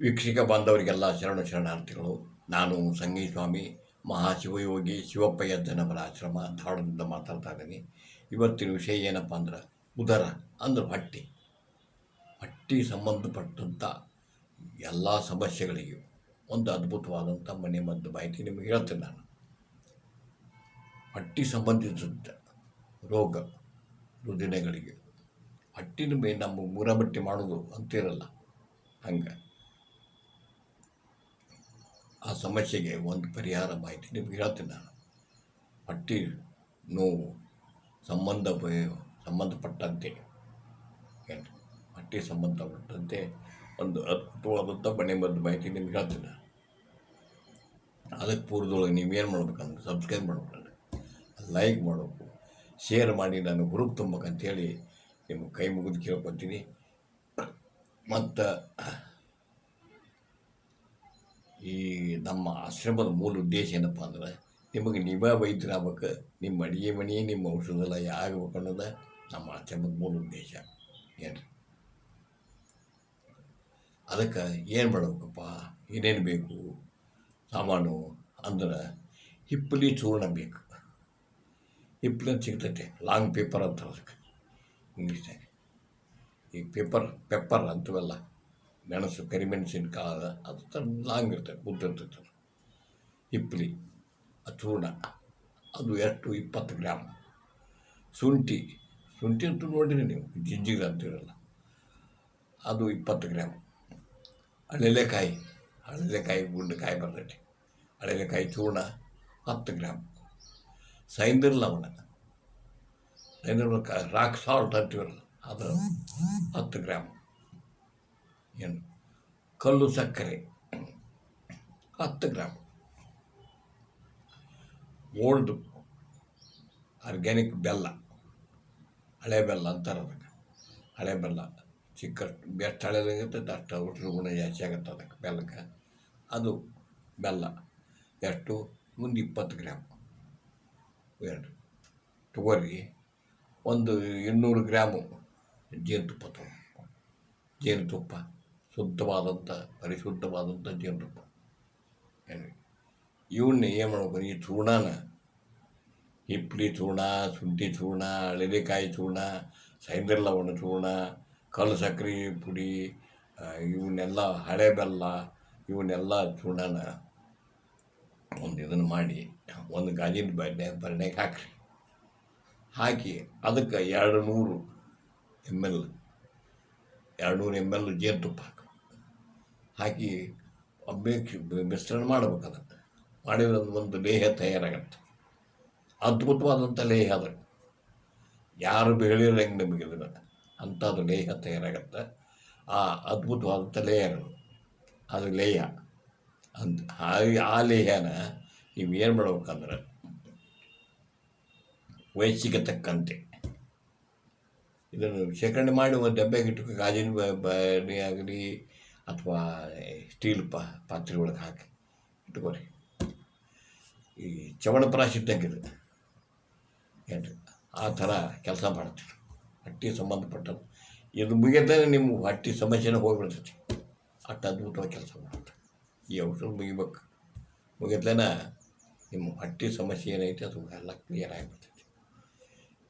ವೀಕ್ಷಕ ಬಾಂಧವರಿಗೆಲ್ಲ ಶರಣ ಶರಣಾರ್ಥಿಗಳು, ನಾನು ಸಂಗೀ ಸ್ವಾಮಿ ಮಹಾಶಿವಯೋಗಿ ಶಿವಪ್ಪಯ್ಯ ಜನಪರ ಆಶ್ರಮ ಧಾರವಾಡದಿಂದ ಮಾತಾಡ್ತಾ ಇದ್ದೀನಿ. ಇವತ್ತಿನ ವಿಷಯ ಏನಪ್ಪ ಅಂದ್ರೆ, ಉದರ ಅಂದ್ರೆ ಹೊಟ್ಟೆ. ಹೊಟ್ಟೆ ಸಂಬಂಧಪಟ್ಟಂಥ ಎಲ್ಲ ಸಮಸ್ಯೆಗಳಿಗೂ ಒಂದು ಅದ್ಭುತವಾದಂಥ ಮನೆ ಮದ್ದು ಮಾಹಿತಿ ನಿಮಗೆ ಹೇಳ್ತೇನೆ ನಾನು. ಹಟ್ಟಿ ಸಂಬಂಧಿಸಿದ ರೋಗ ರುದಿನಗಳಿಗೆ ಹೊಟ್ಟಿನ ಮೇಲೆ ನಮ್ಮ ಮುರಬಟ್ಟಿ ಮಾಡೋದು ಅಂತಿರಲ್ಲ, ಹಂಗೆ. ಆ ಸಮಸ್ಯೆಗೆ ಒಂದು ಪರಿಹಾರ ಮಾಹಿತಿ ನಿಮ್ಗೆ ಹೇಳ್ತೀನಿ ನಾನು. ಹೊಟ್ಟೆ, ನೋವು, ಸಂಬಂಧ ಸಂಬಂಧಪಟ್ಟಂತೆ. ಏನು? ಹೊಟ್ಟೆ ಸಂಬಂಧಪಟ್ಟಂತೆ ಒಂದು ಅದ್ಭುತವಾದಂಥ ಮನೆ ಮದ್ದು ಮಾಹಿತಿ ನಿಮ್ಗೆ ಹೇಳ್ತೀನಿ ನಾನು. ಅದಕ್ಕೆ ಪೂರ್ವದೊಳಗೆ ನೀವೇನು ಮಾಡ್ಬೇಕಂದ್ರೆ ಸಬ್ಸ್ಕ್ರೈಬ್ ಮಾಡ್ಬೇಕು ಲೈಕ್ ಮಾಡಬೇಕು. ಶೇರ್ ಮಾಡಿ ನಾನು ಗ್ರೂಪ್ ತುಂಬಬೇಕಂತೇಳಿ ನಿಮ್ಮ ಕೈ ಮುಗಿದು ಕೇಳ್ಕೊತೀನಿ. ಮತ್ತು ಈ ನಮ್ಮ ಆಶ್ರಮದ ಮೂಲ ಉದ್ದೇಶ ಏನಪ್ಪ ಅಂದ್ರೆ ನಿಮಗೆ ನೀವೇ ವೈದ್ಯರಾಗ್ಬೇಕು ನಿಮ್ಮ ಅಡುಗೆ ಮನೆ, ನಿಮ್ಮ ಔಷಧೆಲ್ಲ ಆಗ್ಬೇಕು ಅನ್ನೋದು ನಮ್ಮ ಆಶ್ರಮದ ಮೂಲ ಉದ್ದೇಶ ಏನು ಅದಕ್ಕೆ ಏನು ಮಾಡಬೇಕಪ್ಪ? ಏನೇನು ಬೇಕು? ಸಾಮಾನು ಅಂದ್ರೆ ಹಿಪ್ಪಲಿ ಚೂರ್ಣ ಬೇಕು. ಹಿಪ್ಪಲಿ ಅಂತ ಸಿಗ್ತೈತೆ. ಲಾಂಗ್ ಪೇಪರ್ ಅಂತ ಅದಕ್ಕೆ. ಇಂಗ್ಲೀಷ್ನಾಗ. ಈ ಪೇಪರ್, ಪೆಪ್ಪರ್ ಅಂತೀವಲ್ಲ? ಮೆಣಸು ಕರಿಮೆಣಸಿನಕಾಳು ಅದು ಥರ ಲಾಂಗ್ ಇರ್ತದೆ ಉದ್ದ ಇರ್ತೈತೆ ಅದು ಹಿಪ್ಪಲಿ ಆ ಚೂರ್ಣ ಅದು ಎಷ್ಟು ಇಪ್ಪತ್ತು ಗ್ರಾಮ್ ಶುಂಠಿ ಶುಂಠಿ ಅಂತೂ ನೋಡಿರಿ ನೀವು ಜಿಂಜಿಗೆ ಅಂತೀರಲ್ಲ ಅದು ಇಪ್ಪತ್ತು ಗ್ರಾಮ್ ಹಳೆಲೆಕಾಯಿ ಹಳೆಲೆಕಾಯಿ ಗುಂಡೆಕಾಯಿ ಬರ್ತೈತಿ ಹಳೆಲೆಕಾಯಿ ಚೂರ್ಣ ಹತ್ತು ಗ್ರಾಮ್ ಸೈಂದರ್ ಲವಣ ಸೈಂದರ್ ರಾಕ್ ಸಾಲ್ಟ್ ಅಂತೀವಲ್ಲ ಅದು ಹತ್ತು ಗ್ರಾಮ್ ಏನು? ಕಲ್ಲು ಸಕ್ಕರೆ. ಹತ್ತು ಗ್ರಾಮ್ ಓಲ್ಡ್ ಆರ್ಗ್ಯಾನಿಕ್ ಬೆಲ್ಲ. ಹಳೆ ಬೆಲ್ಲ ಅಂತಾರೆ ಅದಕ್ಕೆ. ಹಳೆ ಬೆಲ್ಲ. ಚಿಕ್ಕ ಎಷ್ಟು ಹಳೇದಾಗಿರ್ತೈತೆ ಅಷ್ಟು ಔಷಧ ಗುಣ ಜಾಸ್ತಿ ಆಗುತ್ತೆ ಅದಕ್ಕೆ ಬೆಲ್ಲಕ್ಕೆ. ಅದು ಬೆಲ್ಲ. ಎಷ್ಟು? ಒಂದು ಇಪ್ಪತ್ತು ಗ್ರಾಮ್ ಎರಡು. ತೊಗೋರಿ. ಒಂದು ಇನ್ನೂರು ಗ್ರಾಮು ಜೇನುತುಪ್ಪ ತಗೋ ಜೇನುತುಪ್ಪ. ಶುದ್ಧವಾದಂಥ ಪರಿಶುದ್ಧವಾದಂಥ ಜೇನುತುಪ್ಪ ಏನು ಇವನ್ನ ಏನು ಮಾಡ್ಬೇಕು? ಈ ಚೂರ್ಣನ ಹಿಪ್ಪಲಿ ಚೂರ್ಣ ಶುಂಠಿ ಚೂರ್ಣ ಹಳದೆಕಾಯಿ ಚೂರ್ಣ ಸೈಂದ್ರ ಲವಣ ಚೂರ್ಣ ಕಲ್ಲು ಸಕ್ಕರೆ ಪುಡಿ ಇವನ್ನೆಲ್ಲ ಹಳೆ ಬೆಲ್ಲ, ಇವನ್ನೆಲ್ಲ ಚೂರ್ಣನ ಒಂದು ಇದನ್ನು ಮಾಡಿ, ಒಂದು ಗಾಜಿನ ಬಣ್ಣೆ ಬರ್ಣೆಗೆ ಹಾಕ್ರಿ. ಹಾಕಿ ಅದಕ್ಕೆ ಎರಡು ನೂರು ಎಂ ಎಲ್, ಎರಡು ನೂರು ಎಂ ಎಲ್ ಜೇನುತುಪ್ಪ ಹಾಕಿ ಹಾಕಿ ಮಿಶ್ರಣ ಮಾಡ್ಬೇಕು ಮಾಡಿದ್ರೆ ಒಂದು ಲೇಹ ತಯಾರಾಗತ್ತೆ. ಅದ್ಭುತವಾದಂಥ ಲೇಹ ಅದು. ಯಾರು ಹೇಳಿರಂಗೆ ನಿಮಗೆ ಇದನ್ನು ಅಂಥದ್ದು ಲೇಹ ತಯಾರಾಗತ್ತೆ. ಆ ಅದ್ಭುತವಾದಂಥ ಲೇಹ ಅದು. ಲೇಹ. ಅಂತ ಆ- ಆ ಲೇಹನ ನೀವು ಏನು ಮಾಡ್ಬೇಕಂದ್ರೆ ವಯಸ್ಸಿಗೆ ತಕ್ಕಂತೆ. ಇದನ್ನು ಶೇಖರಣೆ ಮಾಡಿ ಒಂದು ಡಬ್ಬೆಗೆ ಇಟ್ಟು ಗಾಜಿನ ಬ ಆಗಲಿ ಅಥವಾ ಸ್ಟೀಲ್ ಪಾ, ಪಾತ್ರೆ ಒಳಗೆ ಹಾಕಿ ಇಟ್ಕೊರಿ. ಈ ಚವಣಪ್ರಾಶ ಇದ್ದಂಗೆ ಇದು ಏನು ಆ ಥರ ಕೆಲಸ ಮಾಡ್ತೀವಿ. ಹಟ್ಟಿ ಸಂಬಂಧಪಟ್ಟದ್ದು ಇದು ಮುಗಿಯದೇ ನಿಮ್ಮ ಹಟ್ಟಿ ಸಮಸ್ಯೆನ ಹೋಗ್ಬಿಡ್ತೈತಿ. ಅಷ್ಟು ಅದ್ಭುತವಾಗಿ ಕೆಲಸ ಮಾಡುತ್ತೆ. ಈ ಔಷಧ ಮುಗಿಬೇಕು. ಮುಗಿದ್ಲೇನ ನಿಮ್ಮ ಹಟ್ಟಿ ಸಮಸ್ಯೆ ಏನೈತೆ ಅದು ಎಲ್ಲ ಕ್ಲಿಯರ್ ಆಗಿಬಿಡ್ತೈತಿ.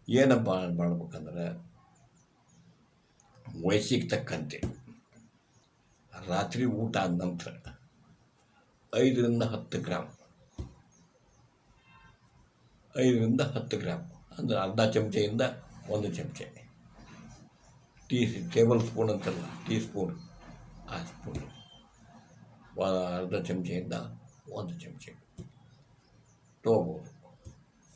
ಏನಪ್ಪ ಮಾಡ್ಬೇಕಂದ್ರೆ ವಯಸ್ಸಿಗೆ ತಕ್ಕಂತೆ ರಾತ್ರಿ ಊಟ ಆದ ನಂತರ ಐದರಿಂದ ಹತ್ತು ಗ್ರಾಮ್ ಐದರಿಂದ ಹತ್ತು ಗ್ರಾಮ್ ಅಂದರೆ ಅರ್ಧ ಚಮಚೆಯಿಂದ ಒಂದು ಚಮಚೆ ಟೀ ಟೇಬಲ್ ಸ್ಪೂನ್ ಅಂತಲ್ಲ ಟೀ ಸ್ಪೂನ್ ಆ ಸ್ಪೂನ್ ಅರ್ಧ ಚಮಚೆಯಿಂದ ಒಂದು ಚಮಚೆ ತೊಗೋಬೋದು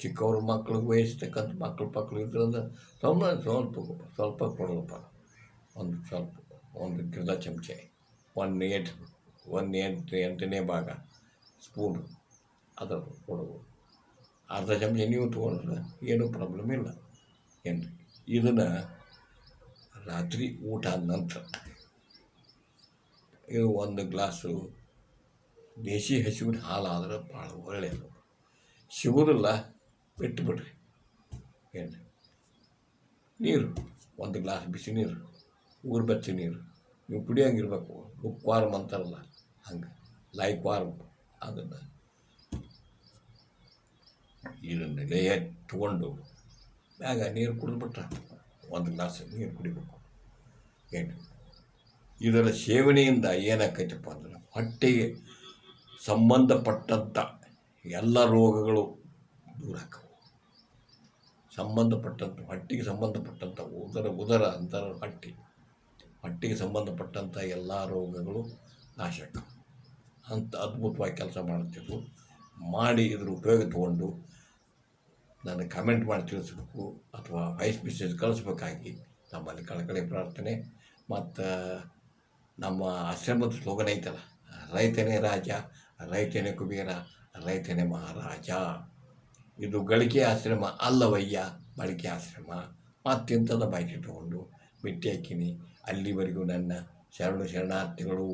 ಚಿಕ್ಕವ್ರ ಮಕ್ಳಿಗೆ ವಹಿಸ್ತಕ್ಕಂಥ ಮಕ್ಕಳು ಪಕ್ಕಳು ಇದ್ರಂದ್ರೆ ಸುಮ್ಮನೆ ಸ್ವಲ್ಪ ಸ್ವಲ್ಪ ಕೊಡೋದಪ್ಪ ಒಂದು ಸ್ವಲ್ಪ ಒಂದು ಅರ್ಧ ಚಮಚೆ ಒನ್ ಏಟ್, ಒನ್ ಎಂಟು ಎಂಟನೇ ಭಾಗ, ಸ್ಪೂನ್ ಅದು ಕೊಡೋದು ಅರ್ಧ ಚಮಚ ನೀವು ತೊಗೊಂಡ್ರೆ ಏನೂ ಪ್ರಾಬ್ಲಮ್ ಇಲ್ಲ. ಏನು ಇದನ್ನು ರಾತ್ರಿ ಊಟ ಆದ ನಂತರ ಇದು ಒಂದು ಗ್ಲಾಸು ದೇಶಿ ಹಸುವಿನ ಹಾಲು ಆದ್ರೆ ಭಾಳ ಒಳ್ಳೆಯದು. ಸಿಗೋದಿಲ್ಲ ಬಿಟ್ಟುಬಿಡ್ರಿ ಏನು ನೀರು, ಒಂದು ಗ್ಲಾಸ್ ಬಿಸಿ ನೀರು ಊರು ಬೆಚ್ಚ ನೀರು. ನೀವು ಕುಡಿಯೋಂಗಿರ್ಬೇಕು. ಲುಕ್ ವಾರ್ಮ್ ಅಂತಾರಲ್ಲ, ಹಂಗೆ ಲೈಕ್ ವಾರ್ಮ್ ಅದನ್ನು. ಇದನ್ನು ಲೇಯ ತಗೊಂಡು ಮ್ಯಾಗ ನೀರು ಕುಡಿದ್ಬಿಟ್ರೆ ಒಂದು ಗ್ಲಾಸ್ ನೀರು ಕುಡಿಬೇಕು. ಏನು ಇದರ ಸೇವನೆಯಿಂದ ಏನಾಕೈತಪ್ಪ ಅಂದ್ರೆ ಹೊಟ್ಟೆಗೆ ಸಂಬಂಧಪಟ್ಟಂಥ ಎಲ್ಲ ರೋಗಗಳು ದೂರ ಆಕವು ಸಂಬಂಧಪಟ್ಟಂಥ, ಹೊಟ್ಟೆಗೆ ಸಂಬಂಧಪಟ್ಟಂಥ ಉದರ ಉದರ ಅಂತಾರ ಹೊಟ್ಟೆ. ಹೊಟ್ಟೆಗೆ ಸಂಬಂಧಪಟ್ಟಂಥ ಎಲ್ಲ ರೋಗಗಳು ನಾಶ ಅಂತ ಅದ್ಭುತವಾಗಿ ಕೆಲಸ ಮಾಡ್ತಿದ್ರು. ಮಾಡಿ ಇದ್ರ ಉಪಯೋಗ ತಗೊಂಡು ನನಗೆ ಕಮೆಂಟ್ ಮಾಡಿ ತಿಳಿಸ್ಬೇಕು ಅಥವಾ ವಾಯ್ಸ್ ಮೆಸೇಜ್ ಕಳಿಸ್ಬೇಕಾಗಿ ನಮ್ಮಲ್ಲಿ ಕಳಕಳಿ ಪ್ರಾರ್ಥನೆ. ಮತ್ತು ನಮ್ಮ ಆಶ್ರಮದ ಸ್ಲೋಗನ್ ಐತಲ್ಲ, ರೈತನೇ ರಾಜ, ರೈತನೇ ಕುಬೇರ, ರೈತನೇ ಮಹಾರಾಜ. ಇದು ಗಳಿಕೆ ಆಶ್ರಮ ಅಲ್ಲವಯ್ಯ ಬಳಕೆ ಆಶ್ರಮ. ಮತ್ತಿಂಥದ್ದು ಮಾಹಿತಿ ತಗೊಂಡು ಹಾಕಿನಿ. ಅಲ್ಲಿವರೆಗೂ ನನ್ನ ಶರಣು ಶರಣಾರ್ಥಿಗಳು